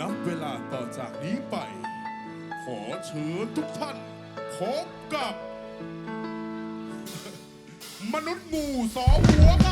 นับเวลาต่อจากนี้ไป ขอเชิญทุกท่านพบกับ มนุษย์งูสอหัวครับ